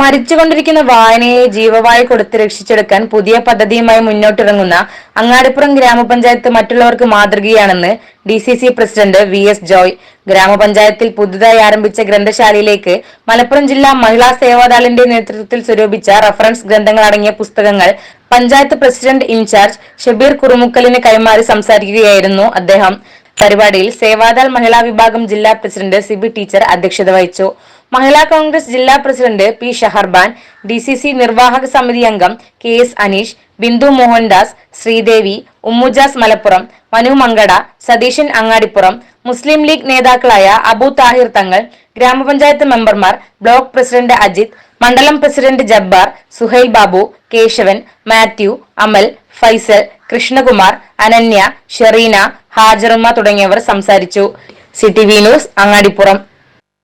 മരിച്ചുകൊണ്ടിരിക്കുന്ന വായനയെ ജീവവായു കൊടുത്ത് രക്ഷിച്ചെടുക്കാൻ പുതിയ പദ്ധതിയുമായി മുന്നോട്ടിറങ്ങുന്ന അങ്ങാടിപ്പുറം ഗ്രാമപഞ്ചായത്ത് മറ്റുള്ളവർക്ക് മാതൃകയാണെന്ന് D C C president V S Joy. ഗ്രാമപഞ്ചായത്തിൽ പുതുതായി ആരംഭിച്ച ഗ്രന്ഥശാലയിലേക്ക് മലപ്പുറം ജില്ലാ മഹിളാ സേവാദാളിന്റെ നേതൃത്വത്തിൽ സ്വരൂപിച്ച റഫറൻസ് ഗ്രന്ഥങ്ങൾ അടങ്ങിയ പുസ്തകങ്ങൾ panchayat president in charge Shabeer കുറുമുക്കലിന് കൈമാറി സംസാരിക്കുകയായിരുന്നു അദ്ദേഹം. പരിപാടിയിൽ സേവാദാൽ മഹിളാ വിഭാഗം ജില്ലാ പ്രസിഡന്റ് സിബി ടീച്ചർ അധ്യക്ഷത വഹിച്ചു. മഹിളാ കോൺഗ്രസ് ജില്ലാ president P Shaharban D C C നിർവാഹക സമിതി അംഗം കെ എസ് അനീഷ് ബിന്ദു മോഹൻദാസ് ശ്രീദേവി ഉമ്മുജാസ് മലപ്പുറം മനു മങ്കട സതീശൻ അങ്ങാടിപ്പുറം മുസ്ലിം ലീഗ് നേതാക്കളായ അബു താഹിർ തങ്ങൾ ഗ്രാമപഞ്ചായത്ത് മെമ്പർമാർ ബ്ലോക്ക് പ്രസിഡന്റ് അജിത് മണ്ഡലം പ്രസിഡന്റ് ജബ്ബാർ സുഹൈൽ ബാബു കേശവൻ മാത്യു അമൽ ഫൈസൽ കൃഷ്ണകുമാർ അനന്യ ഷെറീന ഹാജറുമ്മ തുടങ്ങിയവർ സംസാരിച്ചു. C T V news Angadippuram.